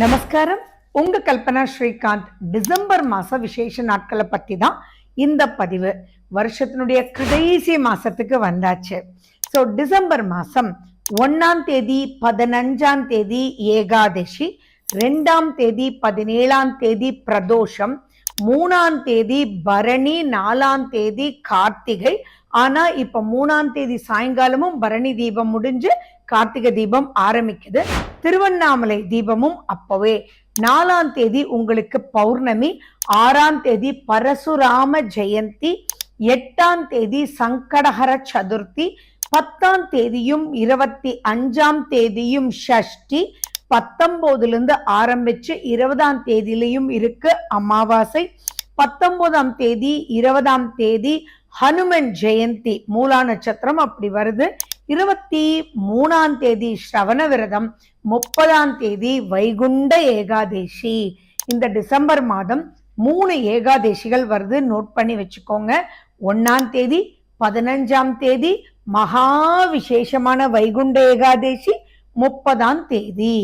நமஸ்காரம். உங்க கல்பனா ஸ்ரீகாந்த் டிசம்பர் மாச விசேஷ நாட்களை பத்தி தான் இந்த பதிவு. வருஷத்தினுடைய கடைசி மாசத்துக்கு வந்தாச்சு. ஸோ டிசம்பர் மாசம் ஒன்னாம் தேதி பதினஞ்சாம் தேதி ஏகாதசி ரெண்டாம் தேதி பதினேழாம் தேதி பிரதோஷம் மூணாம் தேதி பரணி நாலாம் தேதி கார்த்திகை ஆனா இப்ப மூணாம் தேதி சாயங்காலமும் பரணி தீபம் முடிஞ்சு கார்த்திகை தீபம் ஆரம்பிக்குது. திருவண்ணாமலை தீபமும் அப்பவே. நாலாம் தேதி உங்களுக்கு பௌர்ணமி ஆறாம் தேதி பரசுராம ஜெயந்தி எட்டாம் தேதி சங்கடஹர சதுர்த்தி பத்தாம் தேதியும் இருபத்தி அஞ்சாம் தேதியும் ஷஷ்டி பத்தொன்பதுல இருந்து ஆரம்பிச்சு இருபதாம் தேதியிலையும் இருக்கு அமாவாசை. பத்தொன்பதாம் தேதி இருபதாம் தேதி ஹனுமன் ஜெயந்தி மூலா நட்சத்திரம் அப்படி வருது. இருபத்தி மூணாம் தேதி ஸ்ரவண விரதம் முப்பதாம் தேதி வைகுண்ட ஏகாதேசி. இந்த டிசம்பர் மாதம் மூணு ஏகாதேசிகள் வருது. நோட் பண்ணி வச்சுக்கோங்க. ஒன்னாம் தேதி பதினஞ்சாம் தேதி மகா விசேஷமான வைகுண்ட ஏகாதேசி முப்பதாம் தேதி.